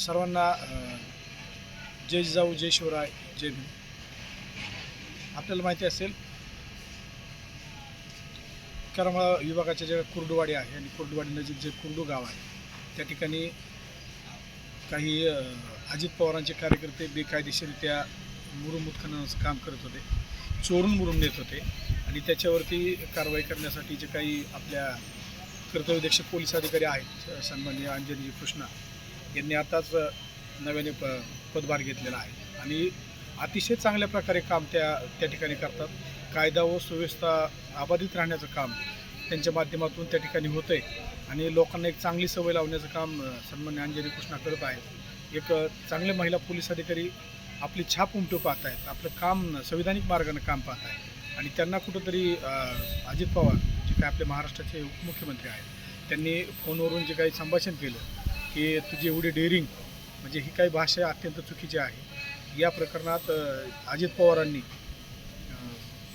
सर्वांना जय जिजाऊ जय शिवराय जय भीम. आपल्याला माहिती असेल करमाळा विभागाच्या जे कुर्डुवाडी आहे आणि कुर्डुवाडी नजीक जे कुर्डू गाव आहे त्या ठिकाणी काही अजित पवारांचे कार्यकर्ते बेकायदेशीरित्या मुरुम उत्खननाचं काम करत होते चोरून मुरुम नेत होते आणि त्याच्यावरती कारवाई करण्यासाठी जे काही आपल्या कर्तव्यदक्ष पोलीस अधिकारी आहेत सन्माननीय अंजनी कृष्णा यांनी आताच नव्याने प पदभार घेतलेला आहे. आणि अतिशय चांगल्या प्रकारे काम त्या त्या ठिकाणी करतात. कायदा व सुव्यवस्था अबाधित राहण्याचं काम त्यांच्या माध्यमातून त्या ठिकाणी होतं आहे आणि लोकांना एक चांगली सवय लावण्याचं काम सन्मान्य अंजनी कृष्णा करत आहेत. एक चांगले महिला पोलीस अधिकारी आपली छाप उमटू पाहत आहेत. आपलं काम संविधानिक मार्गानं काम पाहत आहेत. आणि त्यांना कुठंतरी अजित पवार जे काय आपले महाराष्ट्राचे उपमुख्यमंत्री आहेत त्यांनी फोनवरून जे काही संभाषण केलं की तुझी एवढी डेअरिंग म्हणजे ही काही भाषा अत्यंत चुकीची आहे. या प्रकरणात अजित पवारांनी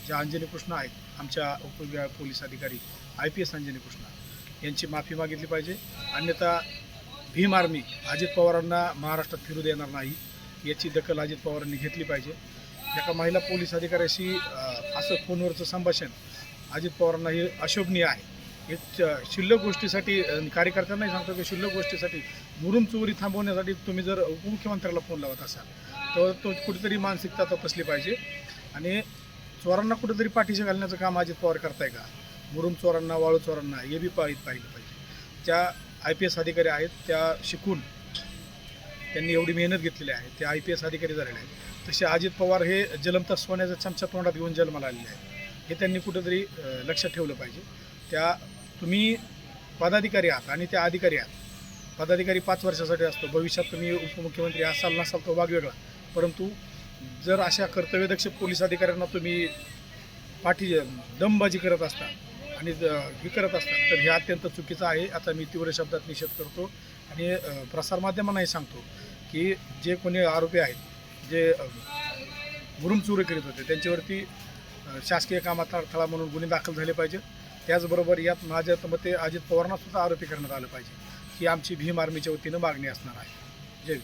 ज्या अंजनी कृष्णा आहेत आमच्या उपविभाग पोलीस अधिकारी I P S Anjani Krishna यांची माफी मागितली पाहिजे. अन्यथा भीम आर्मी अजित पवारांना महाराष्ट्रात फिरू देणार नाही याची दखल अजित पवारांनी घेतली पाहिजे. एका महिला पोलीस अधिकाऱ्याशी असं फोनवरचं संभाषण अजित पवारांना हे अशोभनीय आहे. हे शिल्लक गोष्टीसाठी कार्यकर्त्यांनाही सांगतो की शिल्लक गोष्टीसाठी मुरुम चोरी थांबवण्यासाठी तुम्ही जर उपमुख्यमंत्र्याला फोन लावत असाल तर तो कुठेतरी मानसिकता तपासली पाहिजे. आणि चोरांना कुठेतरी पाठीशी घालण्याचं काम अजित पवार करताय का? मुरुम चोरांना वाळू चोरांना हे बी पाळीत पाहिलं पाहिजे. ज्या आय पी एस अधिकारी आहेत त्या शिकून त्यांनी एवढी मेहनत घेतलेली आहे ते आय पी एस अधिकारी झालेले आहेत. तसे अजित पवार हे जलमत सोन्याचा चमचा तोंडात घेऊन जन्माला आलेले आहेत. हे त्यांनी कुठेतरी लक्षात ठेवलं पाहिजे. त्या तुम्ही पदाधिकारी आहात आणि त्या अधिकारी आहात. पदाधिकारी पाच वर्षासाठी असतो. भविष्यात तुम्ही उपमुख्यमंत्री असाल नसाल तो भाग वेगळा. परंतु जर अशा कर्तव्यदक्ष पोलीस अधिकाऱ्यांना तुम्ही पाठी दमबाजी करत असता आणि ज- हे करत असतात तर हे अत्यंत चुकीचं आहे. आता मी तीव्र शब्दात निषेध करतो आणि प्रसारमाध्यमांनाही सांगतो की जे कोणी आरोपी आहेत जे अ, मुरुम चोरी करीत होते त्यांच्यावरती शासकीय कामात अडथळा म्हणून गुन्हे दाखल झाले पाहिजे त्याचबरोबर यात माझ्या मते अजित पवारांना सुद्धा आरोपी करण्यात आलं पाहिजे ही आमची भीम आर्मीच्या वतीनं मागणी असणार आहे. जय